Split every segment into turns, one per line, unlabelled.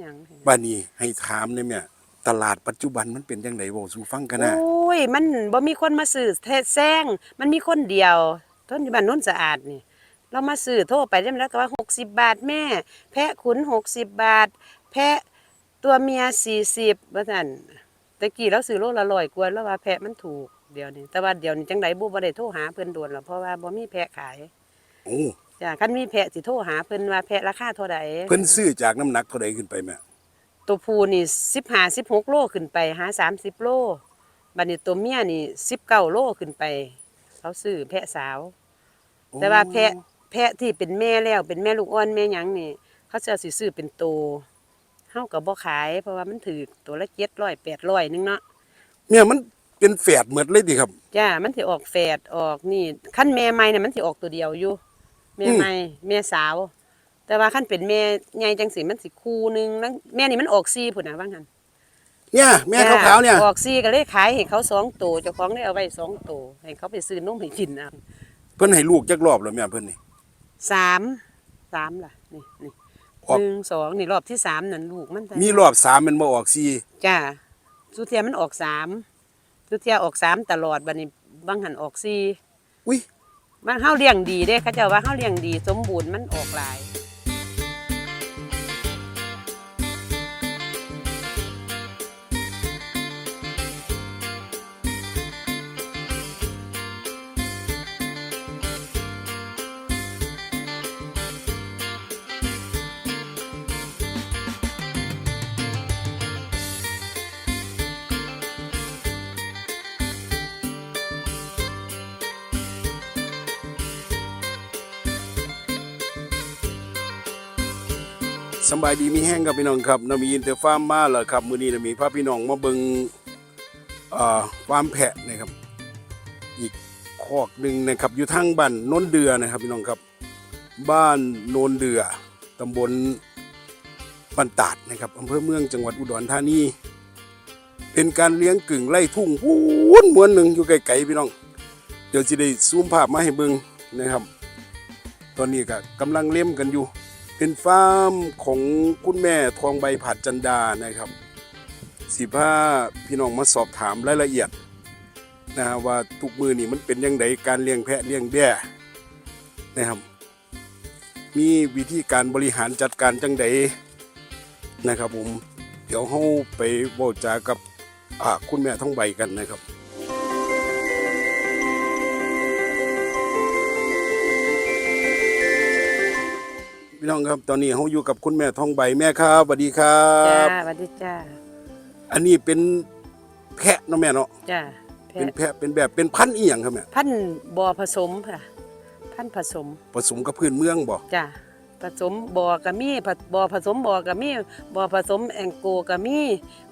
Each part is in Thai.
หยัง
บ้านนี้ให้ถามเนี่ยแม่ตลาดปัจจุบันมันเป็นจังไดเว้าสู่ฟังกันนะ
โอ้ย มันบ่มีคนมาซื้อแท้แซงมันมีคนเดียว ต้นที่บ้านโน้นสะอาดนี่ เรามาซื้อโทรไปเรียบแล้วก็ว่า60บาทแม่ แพะขุน60บาท แพะตัวเมีย40ว่าซั่นตะกี้เราซื้อโลละร้อยกว่าแล้วว่าแพะมันถูกเดี๋ยวนี้แต่ว่าเดี๋ยวนี้จังไดบ่บ่ได้โทรหาเพิ่นด่วนหรอกเพราะว่าบ่มีแพะขาย
โอ้
จ้ะคันมีแพะสิโทรหาเพิ่นว่าแพะราคาเท่าใด
เพิ่นซื้อจากน้ำหนักเท่าใดขึ้นไปแม่
ตัวผู้นี่15 16โลขึ้นไปหา30โลบัดนี้ตัวเมียนี่19โลขึ้นไป เขาซื้อแพะสาว แต่ว่าแพะแพะที่เป็นแม่แล้วเป็นแม่ลูกอ่อนแม่หยังนี่ เขาจะสิซื้อเป็นโตเฮาก็บ่ขาย เพราะว่ามันถือตัวละ700 800นึงเนาะ
เนี่ยมันเป็นแฝดหมดเลยดิครับ
จ้ามันสิออกแฝดออกนี่คันแม่ใหม่เนี่ยมันสิออกตัวเดียวอยู่ แม่
อืม
ใหม่แม่สาว แต่ว่าคันเป็นแม่ใหญ่จังสิมันสิคู่หนึงแล้วแม่นี่มันออก4พุ่นน่ะว่างั้น
เนี่ยแม่ขาวๆเนี่ย
ออก4ก็เลยขายให้เขาสองตัวเจ้าของได้เอาไว้สองตัวให้เขาไปซื้อนมให้กินเอา
เพิ่นให้ลูกจักรอบแล้วแม่เพิ่นนี่
สามสามล่ะนี่นี่
ออก
หนึ่งสองนี่รอบที่สามนั่นลูกมันจ้ะ
มีรอบสามมันบ่ออกสี่
จ้าสุเทียมันออกสามสุเทียออกสามตลอดบัดนี้บางหันออกสี่
อุ้ย
มันเฮาเลี้ยงดีเด้เขาเจ้าว่าเฮาเลี้ยงดี สมบูรณ์มันออกหลาย
สบายดีมีแห้งครับพี่น้องครับนามีอินเตอร์ฟาร์มมาแล้วครับ มื้อนี้นามีพาพี่น้องมาเบิ่งอ่อฟาร์มแพะนะครับ อีกคอกหนึ่งนะครับ อยู่ทางบ้านโนนเดือนะครับ พี่น้องครับ บ้านโนนเดือตำบลบ้านตาดนะครับอำเภอเมืองจังหวัดอุดรธานีเป็นการเลี้ยงกึ่งไล่ทุ่งพูนมวนหนึ่งอยู่ไกลๆพี่น้อง เดี๋ยวจะได้ซูมภาพมาให้เบิ่งนะครับ ตอนนี้ก็กำลังเล่มกันอยู่ เป็นฟาร์มของคุณแม่ทองใบผัดจันดานะครับสิพาพี่น้องมาสอบถามรายละเอียดนะฮะว่าทุกมือนี่มันเป็นยังไงการเลี้ยงแพะเลี้ยงแบ่นะครับ มีวิธีการบริหารจัดการจังใดนะครับผมเดี๋ยวเราไปบอกจากับคุณแม่ทองใบกันนะครับ พี่น้องครับตอนนี้เราอยู่กับคุณแม่ทองใบแม่ครับสวัสดีครั
จ้า
บ
สวัสดีจ้า
อันนี้เป็นแพะเนาะแม่เนาะ
จ้าแพะ
เป็นแพะเป็นแบบเป็นพันธุ์อีหยังครับแม่
พันธุ์บ่อผสมค่ะ พันธุ์ผสม
ผสมกับพื้นเมืองบ่
จ้าผสมบ่อกะมีผบ่อผสมบ่อกะมีบ่อผสมแองโกกะมี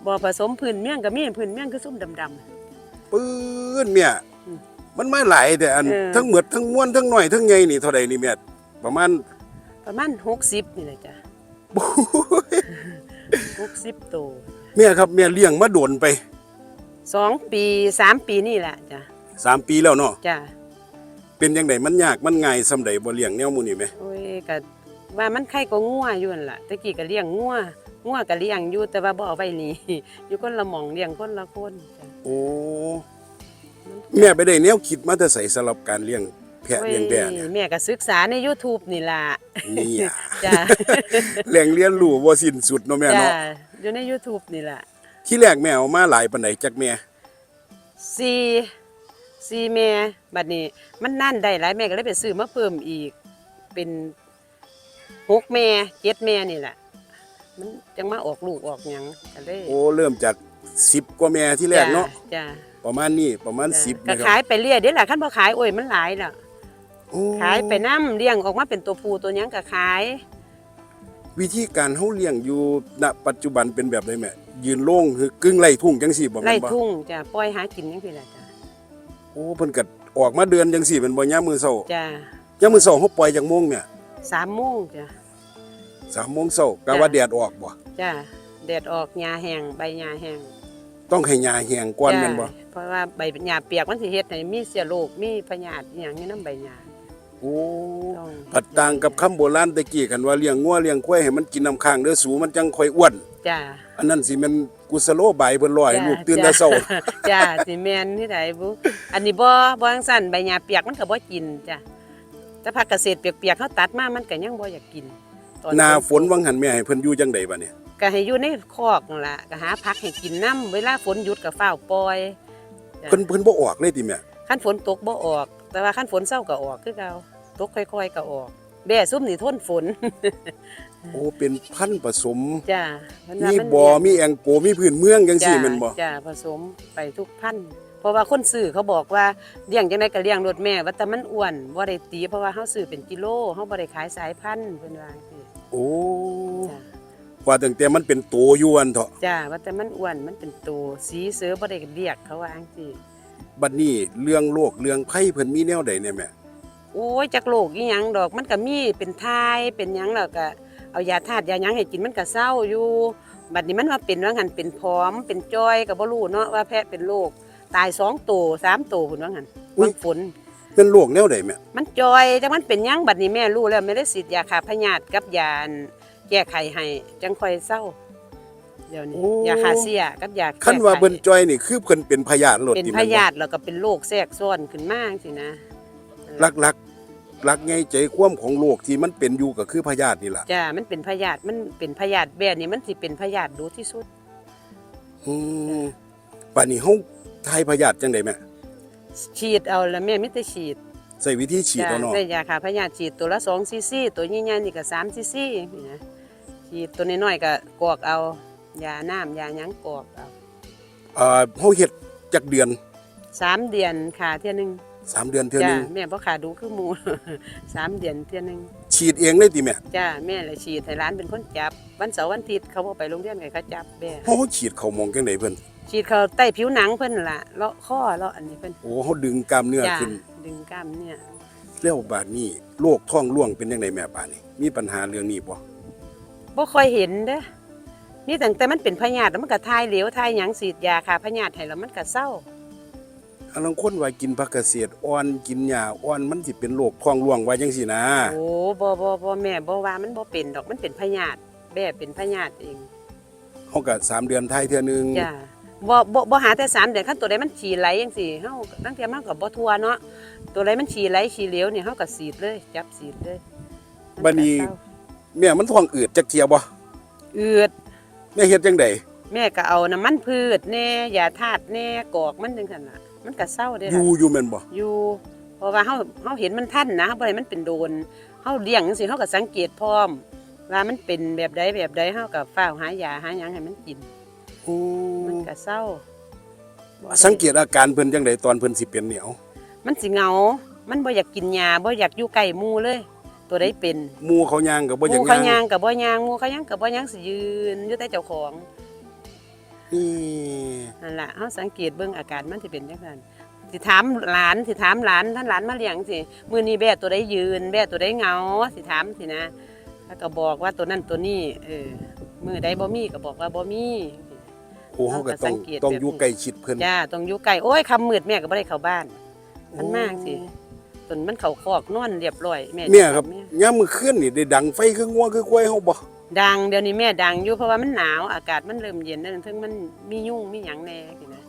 บ่อผสมพื้นเมี่ยงกะมีพื้นเมี่ยงคือส้มดำ
ปื้นเมีย
อืม
มันไม่หลายแต่อัน
เออ
ทั้งหมดทั้งมวลทั้งน้อยทั้งใหญ่นี่เท่าใดนี่แม่ประมาณ
ๆ ประมาณ60นี่แหละจ้ะ60ตัว
แม่ครับแม่เลี้ยงมาโดนไป
สองปีสามปีนี่แหละจ้ะ
สามปีแล้วเนาะ
จ้ะ
เป็นยังไงมันยากมันง่ายสำใดบ่เลี้ยงแนวหมู่นี่แม่
โอ้ยก็ว่ามันไข่ก็งัวอยู่นั่นล่ะแตะกี้ก็เลี้ยงงัวงัวก็เลี้ยงอยู่แต่ว่าบ่เอาไว้นี่อยู่คนละหม่องเลี้ยงคนละคนจ้ะ
โอ้แม่ไปได้แนวคิดมาแต่ใส่สำหรับการเลี้ยง แพะเลี้ยงแบะเนี่ย
โอ้ยแม่ก็ศึกษาใน YouTube นี่ล่ะ
นี่อะ
จ้ะ
แหล่งเรียนรู้บ่สิ้นสุดเนาะแม่
จ้ะ
เนาะ
อยู่ใน YouTube นี่ล่ะ
ที่แรกแม่เอามาหลายปานใดจักแม่
สี่สี่แม่บัดนี้ มันนั่นได้หลายแม่ก็เลยไปซื้อมาเพิ่มอีก เป็นหกแม่เจ็ดแม่นี่แหละมันจังมาออกลูกออกหยังก็เลย
โอ้เริ่มจาก10กว่าแม่ที่แรกเนาะ
จ้ะ
ประมาณนี้ประมาณ
จ้ะ
10
ก็
นะค
ขา
รับ
ยไปเรื่อยเดี๋ยวแหละขั้นพอขายโอ้ยมันหลายแล้ว
โอ้
ขายไปน้ำเลี้ยงออกมาเป็นตัวผู้ตัวหยังก็ขาย
วิธีการเฮาเลี้ยงอยู่ณปัจจุบันเป็นแบบใดแม่ยืนโล่งคือกึ่งไร่ทุ่งจังซี่บ่แม่
ไล่
นบ่
ทุ่งจ้ะปล่อยหากินจังซี่ล่ะจ้ะ
โอ้เพิ่นก็ออกมาเดือนจังซี่เป็นบ่ยามมื้อเช้า
จ้ะ
ยามมื้อเช้าเฮาปล่อยจักโมงแม่
สามโมงจ้ะ
3โมงเช้ากะ
จ้ะ
ว่าแดดออกบ่
จ้ะแดดออกหญ้าแห้งใบหญ้าแห้ง
ต้องให้หญ้าแห้งก่อนแม่นบ่
จ้ะเพราะว่าใบหญ้าเปียกมันสิเฮ็ดให้มีเชื้อโรคมีพยาธิอหย่างนี้น้ำใบหญ้า
อ โอ้
ต้อง
ผัดต่างกับคำโบราณตะกี้กันว่าเลี้ยงงัวเลี้ยงควายให้มันกินน้ำค้างเด้อสูมันจังค่อยอ้วน
จ้า
อันนั้นสิแมันกุสโลบายเพิ่นร้อยลูกตื่นแต่เช้า
จ้าสิแม่นที่ไหนบุอันนี้บ่บ่จังซั่นใบหญ้าเปียกมันก็บ่กินจ้ะแต่ผักเกษตรเปียกๆเขาตัดมามันก็ยังบ่อยากกินตอ
หน้าฝนวังหันแม่ให้เพิ่นอยู่จังไดบัดนี้
ก็ให้อยู่ในคอกนั่นล่ะก็หาผักให้กินน้ำเวลาฝนหยุดก็ฟ้าวปล่อยจ้ะ
เพิ่นเพิ่นบ่ออกเลยติแม่
คันฝนตกบ่ออก แต่ว่าคันฝนเศร้าก็ออกคือเก่าตกค่อยๆก็ออก แบ่ซุ่มนี่ทนฝน
โอ้เป็นพันธุ์ผสม
จ้าเพิ่นว่า
มี
มัน
บ่อ
เลี้ยง
มีแองโกมีพื้นเมืองจังซี่
จ้า
แม่นบ่
จ้าผสมไปทุกพันธุ์เพราะว่าคนซื้อเขาบอกว่าเลี้ยงจังไดก็เลี้ยงรถแม่ว่าแต่มันอ้วนบ่ได้ตีเพราะว่าเฮาซื้อเป็นกิโลเฮาบ่ได้ขายสายพันธุ์เพิ่นว่าจังซี่
โอ้
จ้า
ว่าตั้งแต่มันเป็นโตอยู่อันเถาะ
จ้าว่าแต่มันอ้วนมันเป็นตัวสีเสือบ่ได้เรียกเขาว่าจังซี่
บัดนี้เรื่องโรคเรื่องภัยเพิ่นมีแนวใดเนี่ยแม่
โอ้ยจักโลกอีหยังดอกมันก็มีเป็นทายเป็นหยังแล้วก็เอายาธาตุยาหยังให้กินมันก็เศร้าอยู่บัดนี้มันมาเป็นว่างั้นเป็นพร้อมเป็นจ้อยก็บ่รู้เนาะว่าแพะเป็นโรคตายสองตัวสามตัวพุ่นว่างั้นมันฝน
เป็นโรคแนวใดแม่
มันจอยจังมันเป็นหยังบัดนี้แม่รู้แล้วไม่ได้ฉีดยาฆ่าพยาธิกับยาอันแก้ไขให้จังค่อยเศร้า เดี๋ยวนี้ยาฆ่าเสียกับยาแก้ไข
คันว่าเพิ่นจอยนี่คือเพิ่นเป็นพยาธิโรค
เป็น
ติ
พ
แม่นบ่
ยาธิแล้วก็เป็นโรคแทรกซ้อนขึ้นมาจังซี่นะ
หลักๆหลักไงใจความของโรคที่มันเป็นอยู่ก็คือพยาธินี่ล่ะ
จ้ามันเป็นพยาธิมันเป็นพยาธิแบบนี้มันสิเป็นพยาธิดูที่สุด
อืมบัดนี้เฮาทายพยาธิจังไดแม่
ฉีดเอาแล้วแม่มิแต่ฉีด
ใส่วิธีฉีด
จ้า
เอาเนาะ
ใส่ยาฆ่าพยาธิฉีดตัวละ2ซีซีตัวใหญ่ๆนี่ก็3ซีซีนี่นะฉีดตัวน้อยๆก็กรอกเอา ยาน้ำยาหยังกรอกเอา
เอ่อเฮาเฮ็ดจักเดือน
สามเดือนค่ะเที่ยหนึง
สามเดือนเทื่อ
จ้า
นึง
แม่บ่ขาดูคือหมู สามเดือนเที่ยหนึง
ฉีดเองเลยติแม่
จ้าแม่เลยฉีดให้ร้านเป็นคนจับ วันเสาร์วันอาทิตย์เขาบ่ไปโรงเรียนไงเขาจับแม่
เฮาฉีดเข้ามองจังไดเพิ่น
ฉีดเขาใต้ผิวหนังเพิ่นล่ะเลาะข้อเลาะอันนี้เพิ่น
โอ้เฮาดึงกล้ามเนื้อ
จ้า
ขึ้น
ดึงกล้ามเนี่ย
แล้วบาดนี้โรคท้องร่วงเป็นจังไดแม่บาดนี้มีปัญหาเรื่องนี้บ่
บ่ค่อยเห็นเด้อ นี่ตั้งแต่มันเป็นพยาธิแล้วมันก็ทายเหลวทายหยังฉีดยาฆ่าพยาธิให้แล้วมันก็เศร้า
อันลังคนว่ากินผักเกษตรอ่อนกินหญ้าอ่อนมันสิเป็นโรคท้องร่วงว่าจังซี่นะ
โอ้บ่บ่บ่แม่บ่ว่ามันบ่เป็นดอกมันเป็นพยาธิแบบเป็นพยาธิเอง
เฮาก็สามเดือนทายเทื่อนึง
จ้าบ่บ่บ่หาแต่สามเดือนคันตัวใดมันฉี่ไหลจังซี่เฮาตั้งแต่มันก็บ่ทั่วเนาะตัวใดมันฉี่ไหลฉี่เหลวนี่เฮาก็สีดเลย จับสีดเลยมั
บัดนี้
ก็เศร้า
แม่มันท้องอืดจักเที่ยบ่
อืด
แม่เฮ็ดจังได
แม่ก็เอาน้ำมันพืชแหน่ยาธาตุแหน่กอกมันจังซั่นน่ะ มันก็เศร้าเด้
อ
ล่ะ
ยู่อยู่แม่นบ่
อยู่เพราะว่าเฮาเฮาเห็นมันทันนะเฮาบ่ให้มันเป็นโดนเฮาเลี้ยงจังซี่เฮาก็สังเกตพร้อม ว่ามันเป็นแบบใดแบบใดเฮาก็ฟ้าวหายาหาหยังให้มันกิน
โอ้
มันก็เศร้าบ่ได้
สังเกตอาการเพิ่นจังไดตอนเพิ่นสิเป็นเหนียว
มันสิเหงา มันบ่อยากกินยาบ่อยากอยู่ใกล้หมู่เลย ตัวใดเป็น
หมู่เขาย่างก็บ่
ห
อยาก
มู่เขา
ย่าง
ย่างกับบ่ย่างหมู่เขาย่างกับบ่ย่างสิยืนอยู่แต่เจ้าของ
นี่
นั่นล่ะเฮาสังเกตเบิ่งอาการมันสิเป็นจังซั่นสิถามหลานสิถามหลานท่านหลานมาเลี้ยงสิมื้อนี้แบ่ตัวใดยืน แบ่ตัวใดเหงาสิถามสินะแล้วก็บอกว่าตัวนั้นตัวนี้เออมื้อใดบ่มีก็บอกว่าบ่มี
โอ้เฮาก็
เราก็
ต้
สั
อง
งเกต
ต้อง
แบบ
อยู่
นี้
ใกล้ชิดเพิ่น
จ้าต้องอยู่ไกลโอ้ยคำมืดแม่ก็บ่ได้เข้าบ้าน มันมากสิ จนมันเข้าคอกนอนเรียบร้อยแม่
เนี่ยครับ
แม่
ยามมื้อคืนนี่ได้ดังไฟคืองัวคือควายเฮาบ่
ดังเดี๋ยวนี้แม่ดังอยู่เพราะว่ามันหนาวอากาศมันเริ่มเย็นนั่นถึงมันมียุ่งมีหยังแหน่สินะ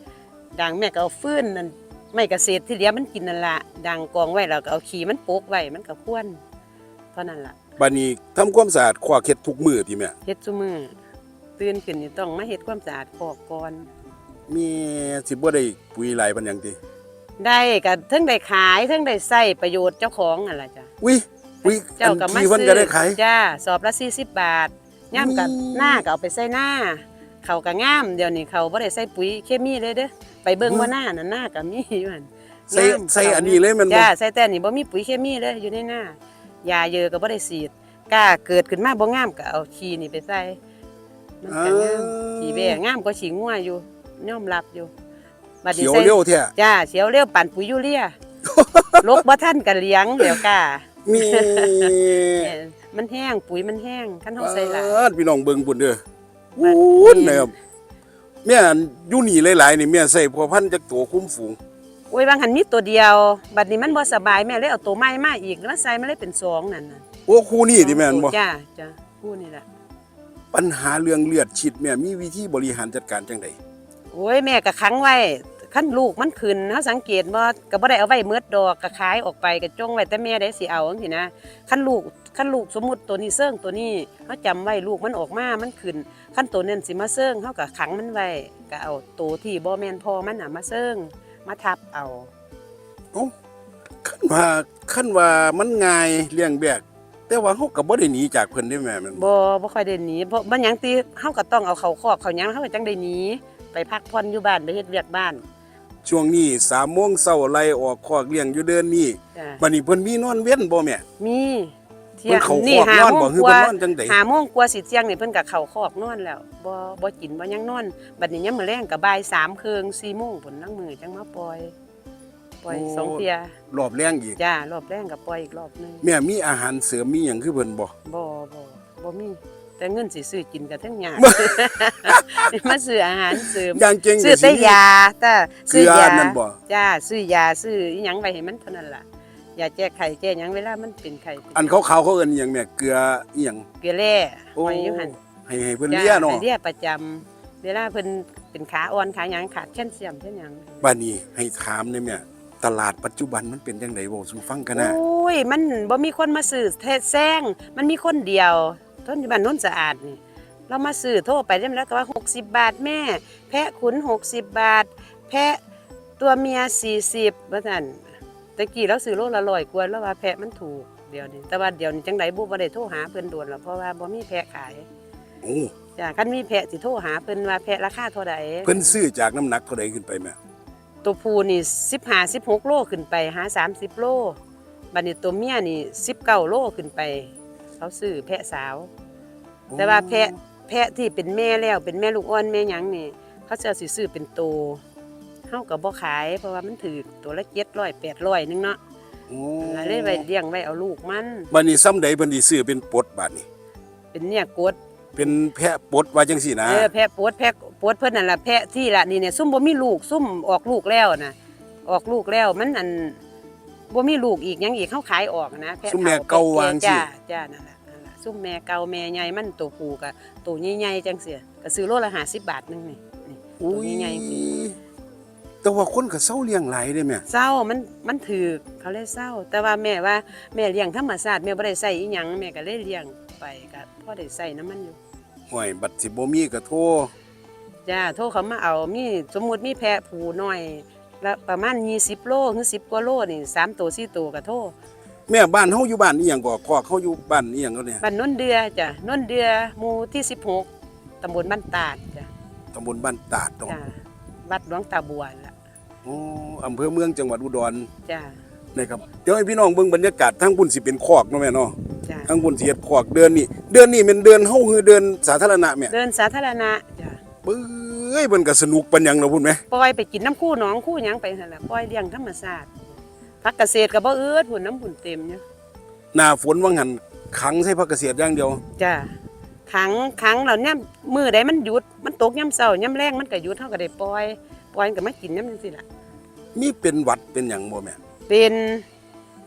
ดังแม่ก็เอาฟืนนั่นไม่เกษตรที่เหลือมันกินนั่นละดังกองไว้แล้วก็เอาขี้มันโปกไว้มันก็ควนเท่านั้นล่ะ
บัดนี้ทำความสะอาดขวากเฮ็ดทุกมื้อติแม่
เฮ็ดซุมือตื่นขึ้นนี่ต้องมาเฮ็ดความสะอาดคอกก่อน
มีสิบ่ได้ปุ๋ยหลายปานหยังติ
ได้ก็เทั้งได้ขายเทั้งได้ใช้ประโยชน์เจ้าของนั่นล่ะจ้ะ
อุ้ยปุ๋ย
เจ้าก็มา
ที่เพิ่น
ซื้
ก็ได้ขาย
จ้าสอบละ40บาทย่ามกับ
อืม
หน้าก็เอาไปใส่หน้าเขาก็งาม เดี๋ยวนี้เขาบ่ได้ใส่ปุ๋ยเคมีเลยเด้อไปเบิ่งว่าหน้านั่นหน้าก็มีอยู่หั่น
ใส่
งาม
ใส่อันนี้เลยแมันบ่
จ้าใส่แต่นี่บ่มีปุ๋ยเคมีเลยอยู่ในหน้ายาเยอะก็บ่ได้ฉีดกล้าเกิดขึ้นมาบ่งามก็เอาขี้นี่ไปใส่มันก็งามขี้แบ่งามกว่าขี้งัวอยู่ยอมรับอยู่ บัดนี้
เขียว
ใส่
เร็วแท้
จ้าเสียวเร็วปั่นปุ๋ยยูเรียลกบ่ทันก็เลี้ยงเดี๋ยวกล้า
มี
เออมันแห้งปุ๋ยมันแห้งคันเฮาใส่หลาย
เอิ้นพี่น้องเบิ่งพุ่นเด้อ
บัด
อู้นนะครับแม่อันอยู่นี่หลายๆนี่แม่ใส่พอพันธุ์จักตัวคุ้มฝูง
โอ้ยบางหันมีตัวเดียว บัดนี้มันบ่สบายแม่เลยเอาตัวใหม่มาอีกแล้วมาใส่มันเลยเป็นสองนั่นน่ะ
โอ้ครูนี่ดิแม่นบ่
จ้าจ้าคู่นี่แหละ
ปัญหาเรื่องเลือดฉีดแม่มีวิธีบริหารจัดการจังได
โอ้ยแม่ก็ขังไว้ คันลูกมันขึ้นเฮาสังเกตบ่ก็บ่ได้เอาไว้เมือดดอกก็ขายออกไปก็จงไว้แต่แม่ได้สิเอาจังซี่นะคันลูกคันลูกสมมุติตัวนี้เซิงตัวนี้เฮาจำไว้ลูกมันออกมามันขึ้นคันตัวนั้นสิมาเซิงเฮาก็ขังมันไว้ก็เอาตัวที่บ่แม่นพ่อมันน่ะมาเซิงมาทับเอา
เอ้าคันว่าคันว่ามันง่ายเลี้ยงแบกแต่ว่าเฮาก็บ่ได้หนีจากเพิ่นได้แม่แมันบ่
บ่บ่ค่อยได้หนีเพราะมันหยังติเฮาก็ต้องเอาเข้าคอกเข้าหยังเฮาก็จังได้หนีไปพักผ่อนอยู่บ้านไปเฮ็ดเวียกบ้าน
ช่วงนี้3โมงเช้าไล่ออกคอกเลี้ยงอยู่เดือนนี้
จ้ะ
บัดนี้เพิ่นมีนอนเว้นบ่แม่
มีเที่
เพิ่
ย
น
ง
เข้าค
นี่
อก
หาน
อน
โม
บ่
ง
คือกเพิ่
ว่าน
นอนจังได
หาโมงกว่าสิเที่ยงนี่เพิ่นก็เข้าคอกนอนแล้วบ่บ่กินบ่หยังนอนบัดนี้ยามมื้อแลงก็บ่าย3ครึ่ง4โมงพุ่นลังมื้อจังมาปล่อย ปล่อยสองเที่ย
รอบแรงอีก
จ้ารอบแรงก็ปล่อยอีกรอบหนึง
แม่มีอาหารเสริมมีหยังคือเพิ่นบ่
บ่บ่บ่มี แต่เงินสิซื้อกินก็ทั้งยากสิมาซื้ออาหารเสริม
อย่างเก่ง
ซื้อแต่ยาแต่
เกลื
ซื้อ
อยานั่นบ่
จ้าซื้อยาซื้ออิหยังไปให้มันเท่านั้นล่ะยาแก้ไข้แก้หยังเวลามันเป็นไข้เป็น
อันขาวๆเขาเอิ้นหยังแม่เกลืออีหยัง
เกลือแร่
โอ้
ไว้อยู่หั่น
ให้ให้เพิ่นเลียเนาะ
จ้ให้เลียประจำเวลาเพิ่นเป็นขาอ่อนขาหยังขาดแคลเซียมเช่นหยัง
บัดนี้ให้ถามได้แม่ตลาดปัจจุบันมันเป็นจังไดเว้าสู่ฟังกันนะ
โอ้ยมันบ่มีคนมาซื้อแท้แซงมันมีคนเดียว ต้นอยู่บ้านโน้นสะอาดนี่เรามาซื้อโทรไปเรียบแล้วก็ว่า 60 บาทแม่ แพะขุน 60 บาท แพะตัวเมีย 40ว่าซั่นตะกี้เราซื้อโลละร้อยกว่าแล้วว่าแพะมันถูกเดี๋ยวนี้แต่ว่าเดี๋ยวนี้จังไดบ่บ่ได้โทรหาเพิ่นด่วนหรอกเพราะว่าบ่มีแพะขาย
โอ้
จ้ะคันมีแพะสิโทรหาเพิ่นว่าแพะราคาเท่าใด
เพิ่นซื้อจากน้ำหนักเท่าใดขึ้นไปแม่
ตัวผู้นี่15 16โลขึ้นไปหา30โลบัดนี้ตัวเมียนี่19โลขึ้นไป เขาซื้อแพะสาว แต่ว่าแพะแพะที่เป็นแม่แล้วเป็นแม่ลูกอ่อนแม่หยังนี่เขาจะสิซื้อเป็นโตเฮาก็บ่ขาย เพราะว่ามันถือตัวละ700 800นึงเนาะ
โอ้
แล้วเลยไว้เลี้ยงไว้เอาลูกมัน
บัดนี้ซ้ำใดเพิ่นสิซื้อเป็นปลดบาดนี้
เป็นเนี่ยกด
เป็นแพะปลดว่าจังซี่นะ
เออแพะปวดแพะปวดเพิ่นนั่นล่ะแพะที่ละนี่เนี่ยซุ่มบ่มีลูกซุ่มออกลูกแล้วน่ะออกลูกแล้วมันอัน บ่มีลูกอีกหยังอีกเขาขายออกนะแพะ
ซุมแม่
ฒ่
เก่าวางสิ
จ้าจ้านั่นล่ะนั่นล่ะซุ่มแม่เก่าแม่ใหญ่มันตัวผู้ก็ตัวใหญ่ๆจังซี่ก็ซื้อโลละ50บาทนึงนี่นี่
อุ้ย
ตัวใหญ่ๆสิ
แต่ว่าคนก็เซาเลี้ยงหลายเด้แม่
เศร้ามันมันถือเขาเลยเศร้า แต่ว่าแม่ว่าแม่เลี้ยงธรรมชาติแม่บ่ได้ใส่อีหยังแม่ก็เลยเลี้ยงไปก็พอได้ใส่น้ำมันอยู่
ห่วยบัดสิบ่มีก็โทร
จ้าโทรเขามาเอามีสมมุติมีแพะผูน้อย ละประมาณ20โลถึง10กว่าโลนี่3ตัว4ตัวก็โทร
แม่บ้านเฮาอยู่บ้านอีหยังก็คอกเฮาอยู่บ้านอีหยังก็เนี่ย
บ้านโนนเดือจ้ะโนนเดือหมู่ที่ 16ตำบลบ้านตาดจ้ะ
ตำบลบ้านตาดเนาะ
จ้าวัดหลวงตาบัวล่ะ
โอ้อำเภอเมืองจังหวัดอุดร
จ้า
นะครับเดี๋ยวให้พี่น้องเบิ่งบรรยากาศทางบุญสิเป็นคอกเนาะแม่เนาะ
จ้า
ทางบุญสิเฮ็ดคอกเดือนนี้เดือนนี้เป็นเดือนเฮาคือเดือนสาธารณะแม่
เดินสาธารณะจ้ะ
เบ้ยเพิ่นก็สนุกปานหยังเนาะพุ่นแม่
ปล่อยไปกินน้ำคู่หน้องคู่หยังไปนั่นล่ะปล่อยเลี้ยงธรรมชาติผักเกษตรก็บ่เอิดหุ่นน้ำหุ่นเต็มอยู่
หน้าฝนวังหันขังใส่พักเกษตรอย่างเดียว
จ้ะขังขังแล้วเนี่ยมือใดมันหยุดมันตกย่ำเช้าย่ำแรงมันก็หยุดเฮาก็ได้ปล่อยปล่อยก็มากินย่ำจังซี่ล่ะ
มีเป็นหวัดเป็นหยังบ่แม่
เป็น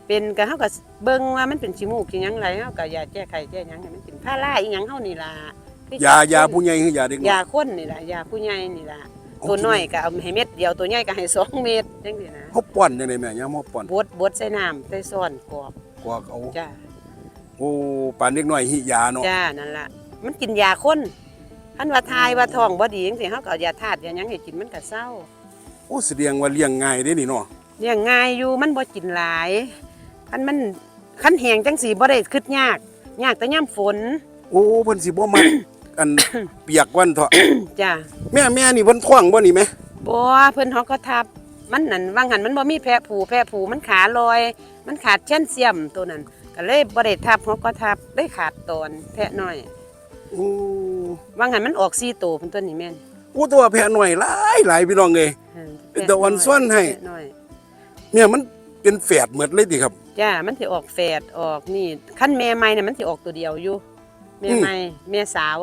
เป็นก็เฮาก็เบิ่งว่ามันเป็นชิมูกสิหยังไรเฮาก็ยาแก้ไขแก้หยังให้มันกินผ้าล่าอีหยังเฮานี่ล่ะคื
ยา
คน
ยาผู้ใหญ่คือยาเด็กน้อย
ยาข้นนี่ล่ะยาผู้ใหญ่นี่ล่ะ
เอา
ตัว
กิน
น้อยก็เอาให้เม็ดเดียวตัวใหญ่ก็ให้สองเม็ดจังซี่นะ
เฮาป้อนจังไดแม่ยามเฮาป้อน
บดบดใส่น้ำใส่ซ้อนกรอบ
กวากเอา
จ้า
โอ้ปานเด็กน้อยหิยาเนาะ
จ้านั่นล่ะมันกินยาข้นคันว่าทายว่าท้องบ่ดีจังซี่เฮาก็เอายาธาตุยาหยังให้กินมันก็เศร้า
โอ้แสดงว่าเลี้ยงง่ายเด้นี่เนาะ
เลี้ยงง่ายอยู่มันบ่กินหลายคันมันคันแห้งจังสีบ่ได้คิดยากยากแต่ยามฝน
โอ้เพิ่นสิบ่มัก อัน เปียกวันเถาะ
จ้า
แม่แม่นี่เพิ่นท้องบ่นี่แม่
บ่เพิ่นเฮาก็ทับ มันนั่นว่างหันมันบ่มีแพะผูแพะผูมันขาลอย มันขาดแคลเซียมตัวนั้น ก็เลยบ่ได้ทับเฮาก็ทับได้ขาดตอนแพะน้อย
โอ้
ว่างหันมันออก4ตัวเพิ่นตัวนี้แม่น
โอ้ตัวแพะน้อยหลายหลายพี่น้องเอ้ย
เออ
เป็นตะวันซ่อนให้
แพะน้อย
เนี่ยมันเป็นแฝดหมดเลยติครับ
จ้า มันสิออกแฝดออกนี่คันแม่ใหม่น่ะมันสิออกตัวเดียวอยู่แม่
อืม
ใหม่แม่สาว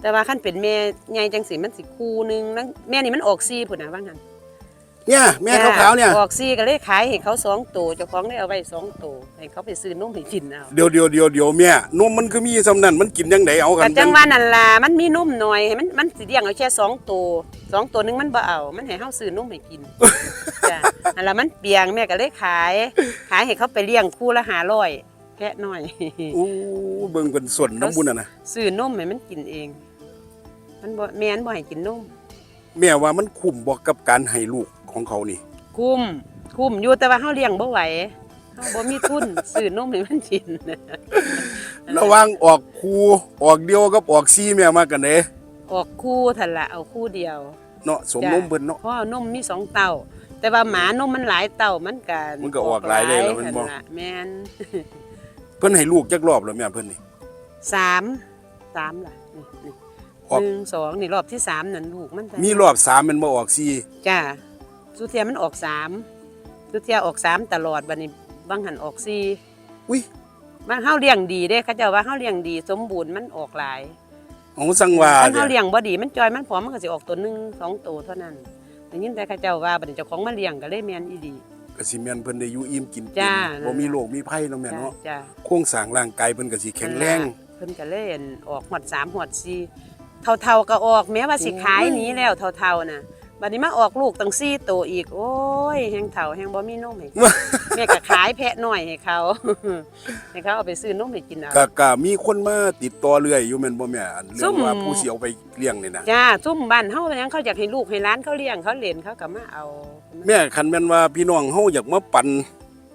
แต่ว่าคันเป็นแม่ใหญ่จังสิมันสิคู่หนึงแล้วแม่นี่มันออก4พุ่นน่ะว่างหัน
เนี่ยแม่ขาวๆเนี่ย
ออกซีก็เลยขายให้เขาสองตัวเจ้าของได้เอาไว้สองตัวให้เขาไปซื้อนมให้กินเอา
เดี๋ยวเดี๋ยวเดี๋ยวเดี๋ยวแม่นมมันคือมีสำนั่นมันกินยังไงเอากั
ก็
น
จังว่านั่นล่ะมันมีนมหน่อยให้มันมันสิเลี้ยงเอาแค่สองตัวสองตัวหนึงมันบ่เอา มันให้เฮาซื้อนมให้กินจ้ะอันละมันเปียงแม่ก็เลยขาย ขายให้เขาไปเลี้ยงคู่ละ500แพะน้อย
อู้เบิ่งเป็นส่วนน้ำบุญน่ะนะ
ซื้อนมให้มันกินเอง มันบ่แม่นบ่ให้กินนม
แม่ว่ามันคุ้มบ่กับการให้ลูกของเขานี่
คุ้มคุ้มอยู่แต่ว่าเฮาเลี้ยงบ่ไหวเฮาบ่มีทุน ซื้อนมให้มันกิน
ระหว่างออกคูออกเดียวกับออกซีแม่มากันเด้
ออกคู่ทันละเอาคู่เดียว
เนาะสมนมเพิ่นเนาะ
เพราะนมมีสองเต่าแต่ว่าหมานมมันหลายเต่ามันกัน
มันก็ออกหลายเลยแล้วมันบ่
แม่น
เพิ่นให้ลูกจักรอบแล้วแม่เพิ่นนี่
สามสามล่ะนี่นี่
ออก
หนึ่งสองนี่รอบที่สามนั่นลูกมัน
มีรอบสามแมันบ่ออกซี
จ้าสุเทียมันออกสามสุเทียออกสามตลอดบัดนี้บางหันออกสี่
อุ้ย
มันเฮาเลี้ยงดีเด้เขาเจ้าว่าเฮาเลี้ยงดี สมบูรณ์มันออกหลาย
ของสังว่า
ถ้า
เนี่
เฮายเลี้ยงบ่ดีมันจอยมันผอมมันก็สิออกตัวหนึงสองตัวเท่านั้นได้ยินแต่เขาเจ้าว่าบัดนี้เจ้าของมาเลี้ยงก็เลยแม่นอีดี
ก็สิแม่นเพิ่นได้อยู่อิ่มกินเป็น
จ้า
บ่มีโรคมีภัยเนาะแม่
จ้า
เนาะ
จ้า
โครงสร้างร่างกายเพิ่นก็สิแข็งแรง
เพิ่นก็เล่นออกหอดสามหอดสี่ เท่าๆก็ออกแม้ว่าสิขายหนี้แล้วเท่าๆน่ะบัดนี้มาออกลูกตั้งสี่ตัวอีก โอ้ยแฮงเท่าแฮงบ่มีนมให้กินแม่ก็ขายแพะน้อยให้เขาให้เขาเอาไปซื้อนมให้กินเอา
ก็ก็มีคนมาติดต่อเรื่อยอยู่แม่นบ่แม่อันเรื่
ซุ่
อง
ม
ว่าผู้สิเอาไปเลี้ยงนี่นะ
จ้าซุ่มบ้านเฮายังเขาอยากให้ลูกให้หลานเขาเลี้ยงเขาเล่นเขาก็มาเอา
แม่คันแม่นว่าพี่น้องเฮาอยากมาปั่น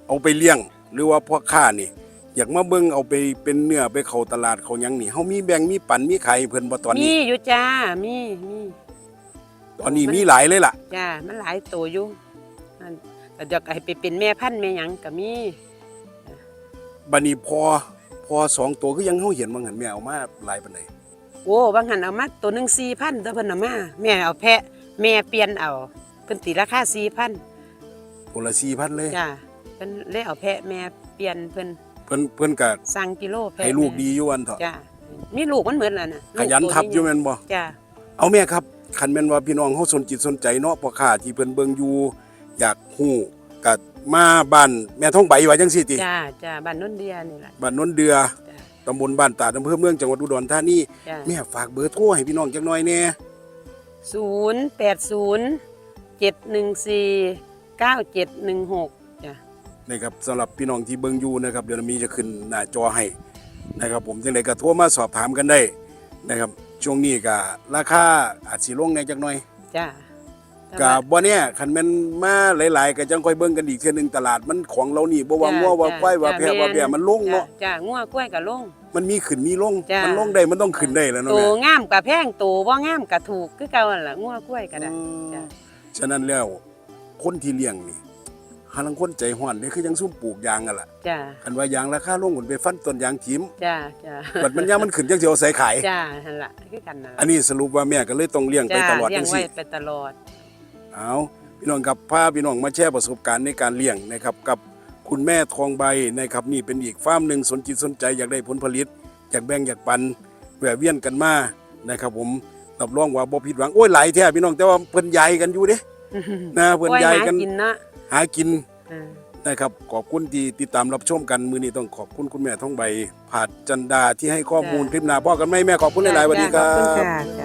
เอาไปเลี้ยง หรือว่าพ่อค้านี่ อยากมาเบิ่งเอาไปเป็นเนื้อไปเข้าตลาดเขาหยังนี่เฮามีแบ่งมีปั่นมีขายให้เพิ่นบ่ตอน
มี
นี้
อยู่จ้ามีมี
ตอนนี้มีหลายเลยล่ะ
จ้ามันหลายตัวอยู่นั่นก็อยากให้ไปเป็นแม่พันธุ์แม่หยังก็มี
บัดนี้พอพอสองตัวคือยังเฮาเห็นว่างั้นแม่เอามาหลายปานใด
โอ้บางหันเอามาตัวหนึ่งสี่พันตัวเพิ่นเอามาแม่เอาแพะ แม่เปลี่ยนเอาเพิ่นตีราคาสี่พัน
ตัวละ4,000เลย
จ้าเพิ่นเลยเอาแพะแม่เปลี่ยนเพิ่น
เพิ่นเพิ่นก็
สั่งกิโลแพะ
ให้ลูก
แม่
ดีอยู่อันเถอะ
จ้ามีลูกมันเหมือนแล้วน่ะ
ขยันทับอยู่แม่นบ่
จ้า
เอาแม่ครับคันแม่นว่าพี่น้องเฮาสนจิตสนใจเนาะพ่อค้าที่เพิ่นเบิ่งอยู่อยากฮู้ก็มาบ้านแม่ท้องใบว่าจังซี่ติ
จ้าจ้าบ้านนนเดียนี่แหละ
บ้านโนนเดือ
จ้า
ตำบลบ้านตาดอำเภอเมืองจังหวัดอุดรธานี
จ้า
แม่ฝากเบอร์โทรให้พี่น้องจักหน่อยแหน่
ศูนย์แปดศูนย์เจ็ดห นึ่งสี่เก้าเจ็ดหนึ่งหกจ้า
นะครับสำหรับพี่น้องที่เบิ่งอยู่นะครับเดี๋ยวมีจะขึ้นหน้าจอให้นะครับ ผมจังไดก็โทรมาสอบถามกันได้นะครับ ช่วงนี้ก็ราคาอาจสิลงในจักหน่อย
จ้าแต่
ก็
ว่า
บ่เนี่ยคันแม่นมาหลายๆก็จังค่อยเบิ่งกันอีกเทื่อหนึงตลาดมันของเรานี่บ่ว่า
จ้ะ
งัวว่า
จ้ะ
ควายว่า
จ้ะ
แพะว่า
แม่น
แบะมันลงเนาะ
จ้างัวกล้วยกับลง
มันมีขึ้นมีลง
จ้ะ
มันลงได้มันต้องขึ้นได้แล้วเนาะ
ตั
แม่
วงามกับแพงตัวบ่งามกับถูกคือเก่าหั่นล่ะงัวกล้วยก็ได้
อืม
จ้ะ
ฉะนั้นแล้วคนที่เลี้ยงนี่ หาลังคนใจฮ้อนนี่คือยังซุ่มปลูกยางกันล่ะ
จ้า
คันว่ายางราคาลงหุ่นไปฟันต้นยางทิ่ม
จ้าจ้า
บัดมันยามมันขึ้นจังสิเอาใส่ขาย
จ้าหั่นล่ะคือกันนั่น
อัน
ล่ะ
นี้สรุปว่าแม่ก็เลยต้องเลี้ยงไป
จ้า
ตลอด
เลี้ย
จั
ง
ง
ไว้
ซี่
ไปตลอด
เอาพี่น้องครับพาพี่น้องมาแชร์ประสบการณ์ในการเลี้ยงนะครับกับคุณแม่ทองใบนะครับนี่เป็นอีกฟาร์มหนึ่งสนจิตสนใจอยากได้ผลผลิตอยากแบ่งอยากปันแหวะเวียนกันมานะครับผมรับรองว่าบ่ผิดหวังโอ้ยหลายแท้พี่น้องแต่ว่าเพิ่นใหญ่กันอยู่เด้นะเพิ่น
กล้วย
ใหญ่
หา
กัน
กินเนาะ
หากิน
อ่า
นะครับขอบคุณที่ติดตามรับชมกันมือนี้ต้องขอบคุณคุณแม่ทองใบผาดจันดาที่ให้ข้อมูลคลิปหน้าพ่อกันไหมแม่ขอบคุณหลายๆสวัสดีครั
ขอบคุณ
บ
ค่ะจ้า